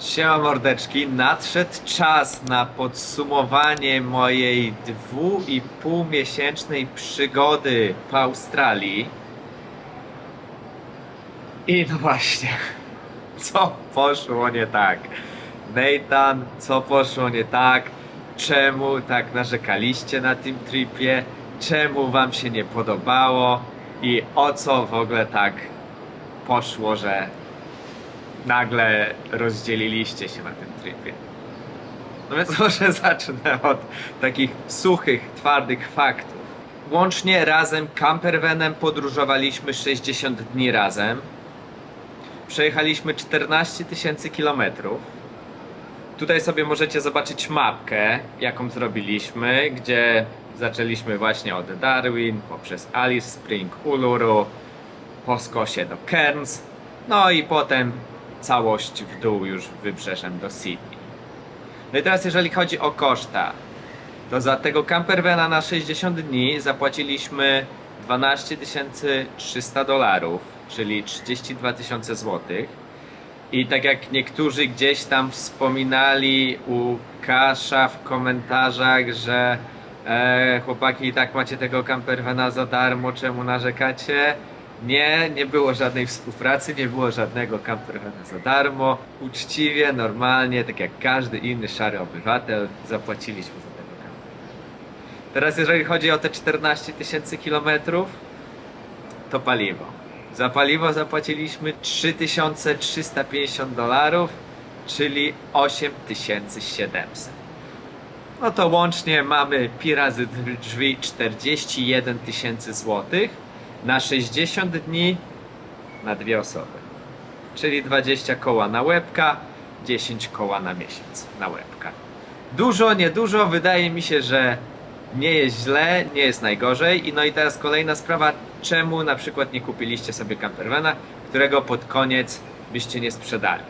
Siema mordeczki, nadszedł czas na podsumowanie mojej dwu i pół miesięcznej przygody po Australii. I no właśnie, co poszło nie tak? Nathan, co poszło nie tak? Czemu tak narzekaliście na tym tripie? Czemu wam się nie podobało? I o co w ogóle tak poszło, że nagle rozdzieliliście się na tym tripie. No więc może zacznę od takich suchych, twardych faktów. Łącznie razem campervanem podróżowaliśmy 60 dni razem. Przejechaliśmy 14 tysięcy kilometrów. Tutaj sobie możecie zobaczyć mapkę, jaką zrobiliśmy, gdzie zaczęliśmy właśnie od Darwin, poprzez Alice Spring, Uluru, po skosie do Cairns, no i potem całość w dół już wybrzeżem do Sydney. No i teraz jeżeli chodzi o koszta, to za tego campervana na 60 dni zapłaciliśmy 12 300 dolarów, czyli 32 tysiące złotych. I tak jak niektórzy gdzieś tam wspominali u Kasza w komentarzach, że e, chłopaki i tak macie tego campervana za darmo, czemu narzekacie? Nie, nie było żadnej współpracy, nie było żadnego campervana za darmo. Uczciwie, normalnie, tak jak każdy inny szary obywatel, zapłaciliśmy za tego campervana. Teraz jeżeli chodzi o te 14 tysięcy kilometrów, to paliwo. Za paliwo zapłaciliśmy 3350 dolarów, czyli 8700. No to łącznie mamy pi razy drzwi 41 tysięcy złotych na 60 dni na dwie osoby. Czyli 20 koła na łebka, 10 koła na miesiąc na łebka. Dużo, niedużo, wydaje mi się, że nie jest źle, nie jest najgorzej. I no i teraz kolejna sprawa, czemu na przykład nie kupiliście sobie campervana, którego pod koniec byście nie sprzedali.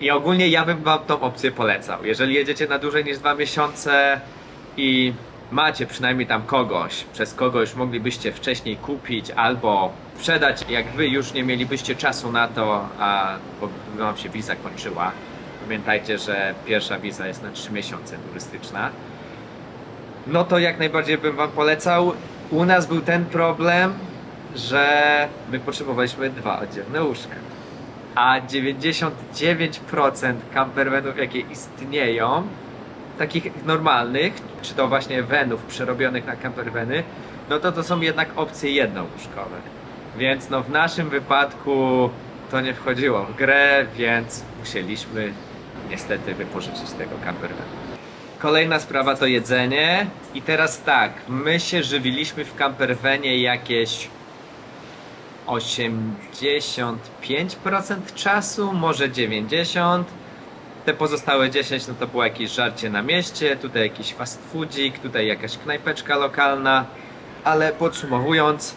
I ogólnie ja bym wam tą opcję polecał. Jeżeli jedziecie na dłużej niż dwa miesiące i macie przynajmniej tam kogoś, przez kogo już moglibyście wcześniej kupić albo sprzedać, jak wy już nie mielibyście czasu na to, a bo wam się wiza kończyła. Pamiętajcie, że pierwsza wiza jest na 3 miesiące turystyczna. No to jak najbardziej bym wam polecał. U nas był ten problem, że my potrzebowaliśmy dwa oddzielne łóżka. A 99% campervanów, jakie istnieją, takich normalnych, czy to właśnie venów przerobionych na campervany, no to to są jednak opcje jednołóżkowe. Więc no w naszym wypadku to nie wchodziło w grę, więc musieliśmy niestety wypożyczyć tego campervana. Kolejna sprawa to jedzenie. I teraz tak, my się żywiliśmy w campervanie jakieś 85% czasu, może 90%. Te pozostałe 10 no to było jakieś żarcie na mieście, tutaj jakiś fast foodzik, tutaj jakaś knajpeczka lokalna. Ale podsumowując,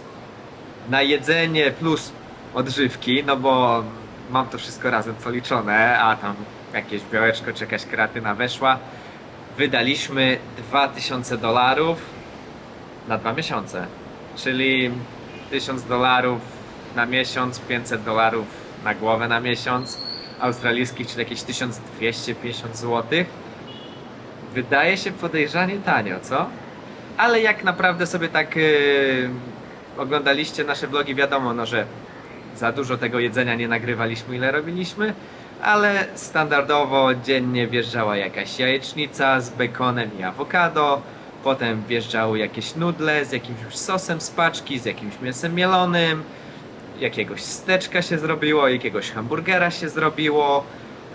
na jedzenie plus odżywki, no bo mam to wszystko razem policzone, a tam jakieś białeczko czy jakaś kreatyna weszła, wydaliśmy 2000 dolarów na dwa miesiące. Czyli 1000 dolarów na miesiąc, 500 dolarów na głowę na miesiąc australijskich, czyli jakieś 1250 zł. Wydaje się podejrzanie tanio, co? Ale jak naprawdę sobie tak yy, oglądaliście nasze vlogi, wiadomo, no, że za dużo tego jedzenia nie nagrywaliśmy, ile robiliśmy, ale standardowo dziennie wjeżdżała jakaś jajecznica z bekonem i awokado, potem wjeżdżały jakieś nudle z jakimś sosem z paczki, z jakimś mięsem mielonym, jakiegoś steczka się zrobiło, jakiegoś hamburgera się zrobiło,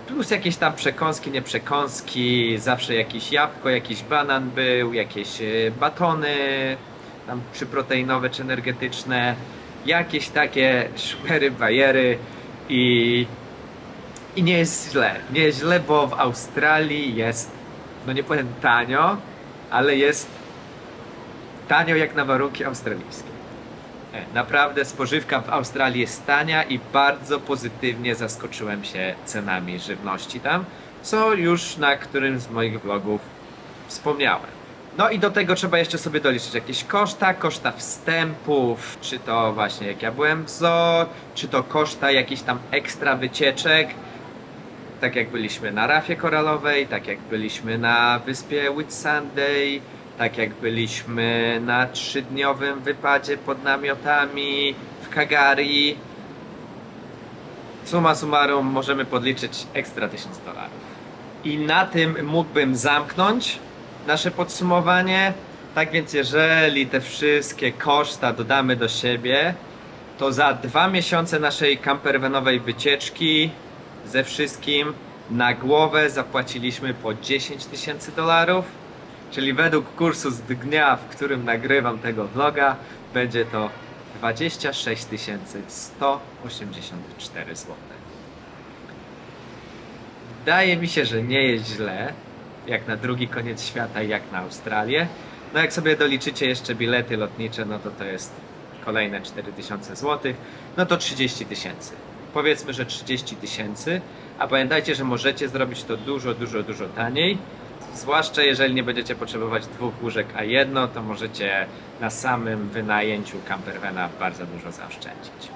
plus jakieś tam przekąski, nie przekąski, zawsze jakieś jabłko, jakiś banan był, jakieś e, batony, tam przyproteinowe czy energetyczne, jakieś takie szmery, bajery i, i nie jest źle. Nie jest źle, bo w Australii jest, no nie powiem tanio, ale jest tanio jak na warunki australijskie. Naprawdę spożywka w Australii jest tania i bardzo pozytywnie zaskoczyłem się cenami żywności tam, co już na którymś z moich vlogów wspomniałem. No i do tego trzeba jeszcze sobie doliczyć jakieś koszta, koszta wstępów, czy to właśnie jak ja byłem w zoo, czy to koszta jakichś tam ekstra wycieczek. Tak jak byliśmy na rafie koralowej, tak jak byliśmy na wyspie Whitsunday, tak jak byliśmy na trzydniowym wypadzie pod namiotami w Kagari. Suma summarum możemy podliczyć ekstra 1000 dolarów. I na tym mógłbym zamknąć nasze podsumowanie. Tak więc, jeżeli te wszystkie koszta dodamy do siebie, to za dwa miesiące naszej campervanowej wycieczki ze wszystkim na głowę zapłaciliśmy po 10 tysięcy dolarów. Czyli według kursu z dnia, w którym nagrywam tego vloga, będzie to 26 184 zł. Wydaje mi się, że nie jest źle, jak na drugi koniec świata, jak na Australię. No jak sobie doliczycie jeszcze bilety lotnicze, no to to jest kolejne 4000 zł, no to 30 tysięcy. Powiedzmy, że 30 tysięcy, a pamiętajcie, że możecie zrobić to dużo, dużo, dużo taniej. Zwłaszcza jeżeli nie będziecie potrzebować dwóch łóżek, a jedno, to możecie na samym wynajęciu campervana bardzo dużo zaoszczędzić.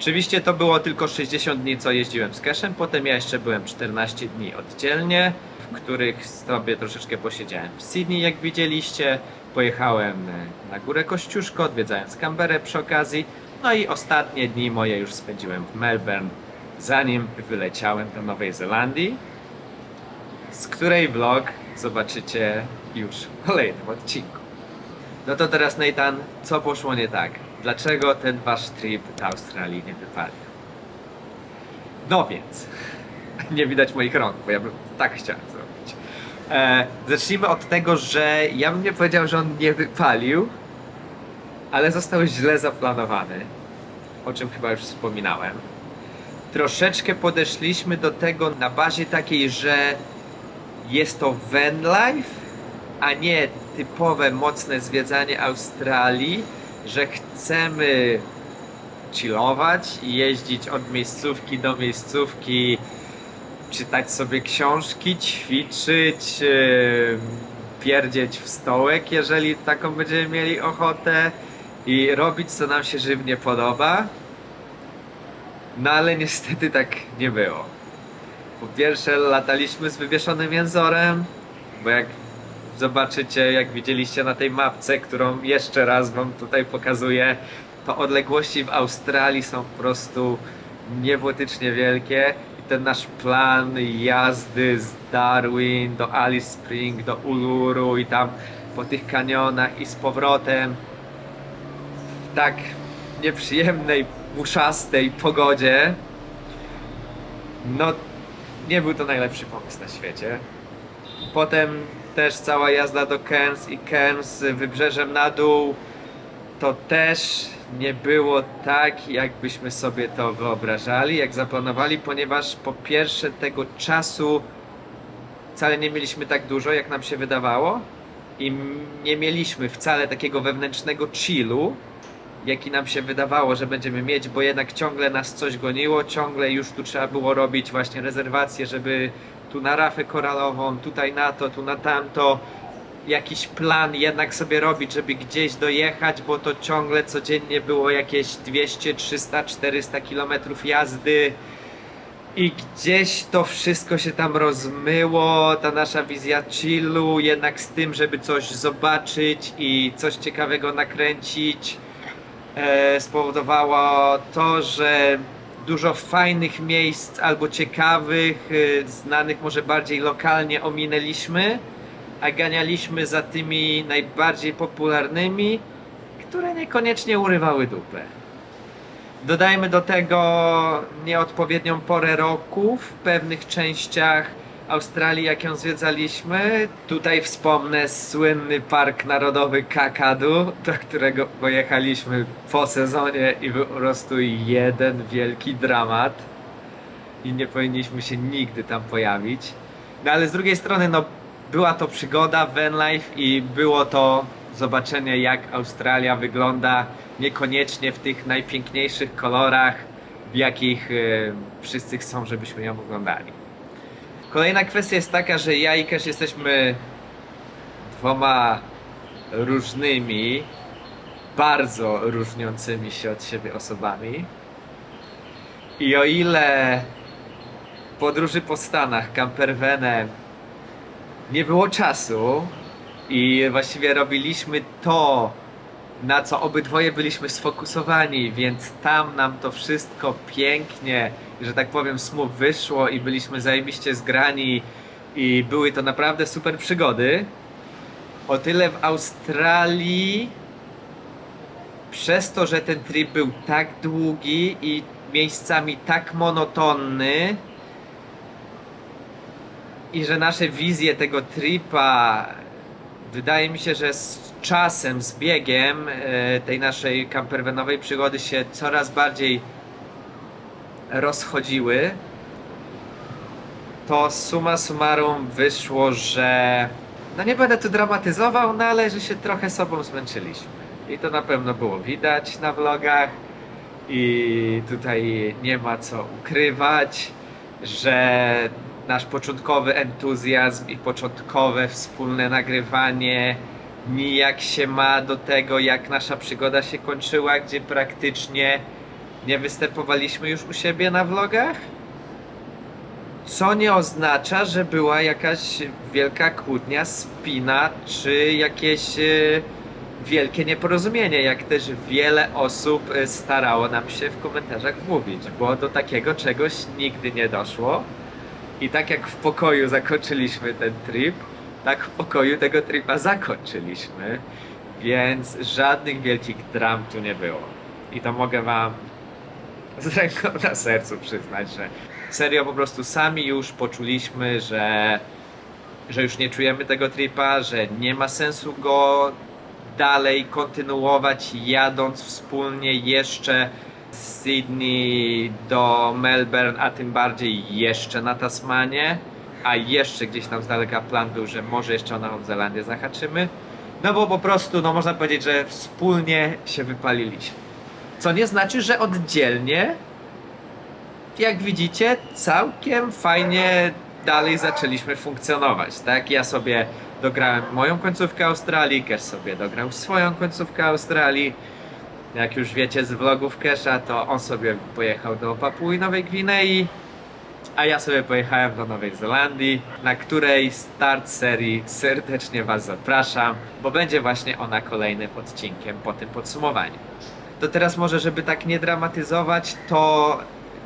Oczywiście to było tylko 60 dni, co jeździłem z cashem, potem ja jeszcze byłem 14 dni oddzielnie, w których sobie troszeczkę posiedziałem w Sydney, jak widzieliście. Pojechałem na górę Kościuszko, odwiedzając Canberrę przy okazji. No i ostatnie dni moje już spędziłem w Melbourne, zanim wyleciałem do Nowej Zelandii, z której vlog zobaczycie już w kolejnym odcinku. No to teraz Nathan, co poszło nie tak? Dlaczego ten wasz trip do Australii nie wypalił? No więc, nie widać moich rąk, bo ja bym tak chciałem zrobić. E, zacznijmy od tego, że ja bym nie powiedział, że on nie wypalił, ale został źle zaplanowany, o czym chyba już wspominałem. Troszeczkę podeszliśmy do tego na bazie takiej, że jest to van life, a nie typowe mocne zwiedzanie Australii, że chcemy chillować i jeździć od miejscówki do miejscówki, czytać sobie książki, ćwiczyć, pierdzieć w stołek, jeżeli taką będziemy mieli ochotę i robić co nam się żywnie podoba. No ale niestety tak nie było. Po pierwsze lataliśmy z wywieszonym jęzorem, bo jak zobaczycie, jak widzieliście na tej mapce, którą jeszcze raz wam tutaj pokazuję, to odległości w Australii są po prostu niebotycznie wielkie i ten nasz plan jazdy z Darwin do Alice Spring, do Uluru i tam po tych kanionach i z powrotem w tak nieprzyjemnej, muszastej pogodzie no nie był to najlepszy pomysł na świecie. Potem też cała jazda do Cairns i Cairns wybrzeżem na dół to też nie było tak, jakbyśmy sobie to wyobrażali, jak zaplanowali, ponieważ po pierwsze tego czasu wcale nie mieliśmy tak dużo, jak nam się wydawało i nie mieliśmy wcale takiego wewnętrznego chillu, jaki nam się wydawało, że będziemy mieć, bo jednak ciągle nas coś goniło, ciągle już tu trzeba było robić właśnie rezerwacje, żeby tu na rafę koralową, tutaj na to, tu na tamto, jakiś plan jednak sobie robić, żeby gdzieś dojechać, bo to ciągle codziennie było jakieś 200, 300, 400 kilometrów jazdy. I gdzieś to wszystko się tam rozmyło, ta nasza wizja chillu, jednak z tym, żeby coś zobaczyć i coś ciekawego nakręcić, spowodowało to, że dużo fajnych miejsc albo ciekawych, e, znanych może bardziej lokalnie ominęliśmy, a ganialiśmy za tymi najbardziej popularnymi, które niekoniecznie urywały dupę. Dodajmy do tego nieodpowiednią porę roku w pewnych częściach Australii, jak ją zwiedzaliśmy. Tutaj wspomnę słynny Park Narodowy Kakadu, do którego pojechaliśmy po sezonie i był po prostu jeden wielki dramat. I nie powinniśmy się nigdy tam pojawić. No ale z drugiej strony, no była to przygoda, van life i było to zobaczenie jak Australia wygląda niekoniecznie w tych najpiękniejszych kolorach, w jakich e, wszyscy chcą, żebyśmy ją oglądali. Kolejna kwestia jest taka, że ja i Cash jesteśmy dwoma różnymi, bardzo różniącymi się od siebie osobami. I o ile podróży po Stanach, campervanem, nie było czasu i właściwie robiliśmy to, na co obydwoje byliśmy sfokusowani, więc tam nam to wszystko pięknie, że tak powiem, smooth wyszło i byliśmy zajebiście zgrani i były to naprawdę super przygody. O tyle w Australii przez to, że ten trip był tak długi i miejscami tak monotonny i że nasze wizje tego tripa wydaje mi się, że z czasem, z biegiem e, tej naszej campervanowej przygody się coraz bardziej rozchodziły, to summa summarum wyszło, że no nie będę tu dramatyzował, no ale że się trochę sobą zmęczyliśmy. I to na pewno było widać na vlogach i tutaj nie ma co ukrywać, że nasz początkowy entuzjazm i początkowe wspólne nagrywanie nijak się ma do tego, jak nasza przygoda się kończyła, gdzie praktycznie nie występowaliśmy już u siebie na vlogach. Co nie oznacza, że była jakaś wielka kłótnia, spina, czy jakieś e, wielkie nieporozumienie, jak też wiele osób e, starało nam się w komentarzach mówić, bo do takiego czegoś nigdy nie doszło. I tak jak w pokoju zakończyliśmy ten trip, tak w pokoju tego tripa zakończyliśmy, więc żadnych wielkich dram tu nie było. I to mogę wam z ręką na sercu przyznać, że serio po prostu sami już poczuliśmy, że, że już nie czujemy tego tripa, że nie ma sensu go dalej kontynuować jadąc wspólnie jeszcze z Sydney do Melbourne, a tym bardziej jeszcze na Tasmanię, a jeszcze gdzieś tam z daleka plan był, że może jeszcze o Nową Zelandię zahaczymy. No bo po prostu, no można powiedzieć, że wspólnie się wypaliliśmy. Co nie znaczy, że oddzielnie, jak widzicie, całkiem fajnie dalej zaczęliśmy funkcjonować, tak? Ja sobie dograłem moją końcówkę Australii, Cash sobie dograł swoją końcówkę Australii. Jak już wiecie z vlogów Kesha, to on sobie pojechał do Papui Nowej Gwinei, a ja sobie pojechałem do Nowej Zelandii, na której start serii serdecznie Was zapraszam, bo będzie właśnie ona kolejnym odcinkiem po tym podsumowaniu. To teraz może, żeby tak nie dramatyzować, to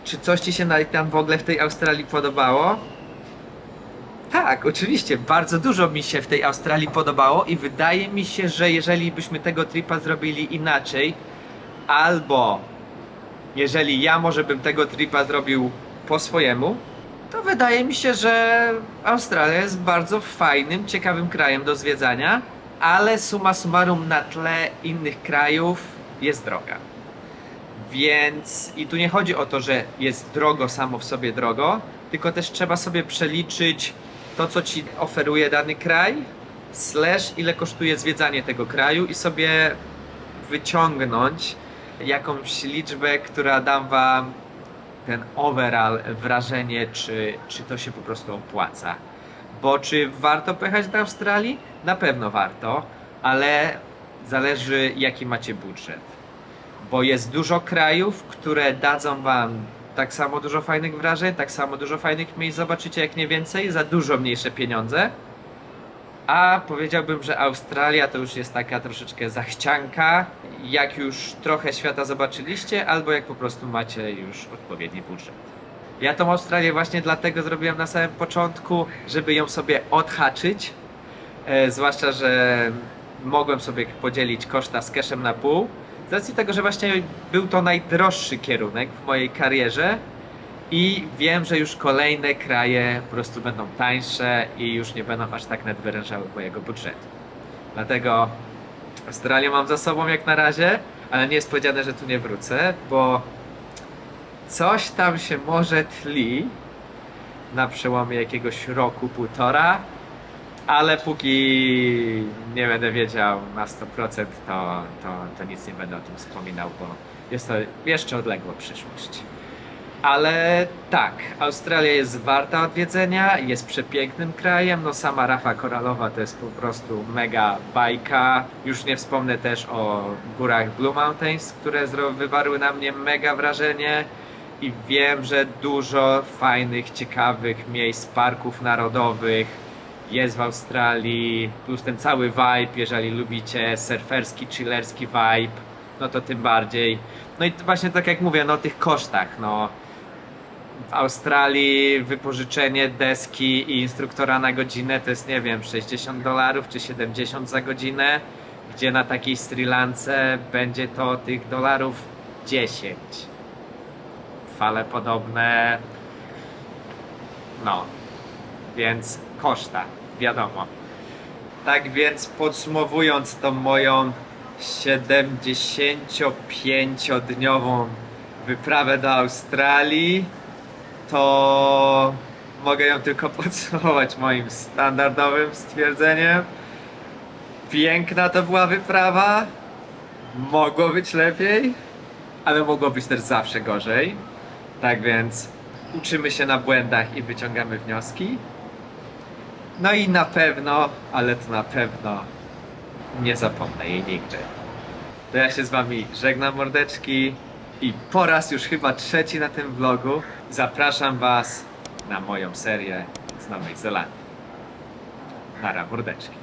czy coś Ci się Nathan w ogóle w tej Australii podobało? Tak, oczywiście, bardzo dużo mi się w tej Australii podobało i wydaje mi się, że jeżeli byśmy tego tripa zrobili inaczej, albo jeżeli ja może bym tego tripa zrobił po swojemu, to wydaje mi się, że Australia jest bardzo fajnym, ciekawym krajem do zwiedzania, ale summa summarum na tle innych krajów jest droga. Więc i tu nie chodzi o to, że jest drogo samo w sobie drogo, tylko też trzeba sobie przeliczyć to, co ci oferuje dany kraj, slash ile kosztuje zwiedzanie tego kraju i sobie wyciągnąć jakąś liczbę, która da wam ten overall wrażenie, czy, czy to się po prostu opłaca. Bo czy warto pojechać do Australii? Na pewno warto, ale zależy jaki macie budżet. Bo jest dużo krajów, które dadzą wam tak samo dużo fajnych wrażeń, tak samo dużo fajnych miejsc zobaczycie jak nie więcej, za dużo mniejsze pieniądze. A powiedziałbym, że Australia to już jest taka troszeczkę zachcianka, jak już trochę świata zobaczyliście, albo jak po prostu macie już odpowiedni budżet. Ja tą Australię właśnie dlatego zrobiłem na samym początku, żeby ją sobie odhaczyć. E, zwłaszcza, że mogłem sobie podzielić koszta z cashem na pół. Z racji tego, że właśnie był to najdroższy kierunek w mojej karierze i wiem, że już kolejne kraje po prostu będą tańsze i już nie będą aż tak nadwyrężały mojego budżetu. Dlatego Australię mam za sobą jak na razie, ale nie jest powiedziane, że tu nie wrócę, bo coś tam się może tli na przełomie jakiegoś roku, półtora, ale póki nie będę wiedział na 100%, to, to, to nic nie będę o tym wspominał, bo jest to jeszcze odległa przyszłość. Ale tak, Australia jest warta odwiedzenia, jest przepięknym krajem. No sama Rafa Koralowa to jest po prostu mega bajka. Już nie wspomnę też o górach Blue Mountains, które wywarły na mnie mega wrażenie. i wiem, że dużo fajnych, ciekawych miejsc, parków narodowych jest w Australii, plus ten cały vibe, jeżeli lubicie surferski, chillerski vibe, no to tym bardziej. No i właśnie tak jak mówię, no o tych kosztach, no w Australii wypożyczenie deski i instruktora na godzinę to jest, nie wiem, 60 dolarów czy 70 za godzinę, gdzie na takiej Sri Lance będzie to tych dolarów 10. Fale podobne. No, więc koszta, wiadomo. Tak więc podsumowując tą moją 75-dniową wyprawę do Australii, to mogę ją tylko podsumować moim standardowym stwierdzeniem. Piękna to była wyprawa. Mogło być lepiej, ale mogło być też zawsze gorzej. Tak więc uczymy się na błędach i wyciągamy wnioski. No i na pewno, ale to na pewno nie zapomnę jej nigdy. To ja się z wami żegnam mordeczki i po raz już chyba trzeci na tym vlogu zapraszam was na moją serię z Nowej Zelandii. Nara mordeczki.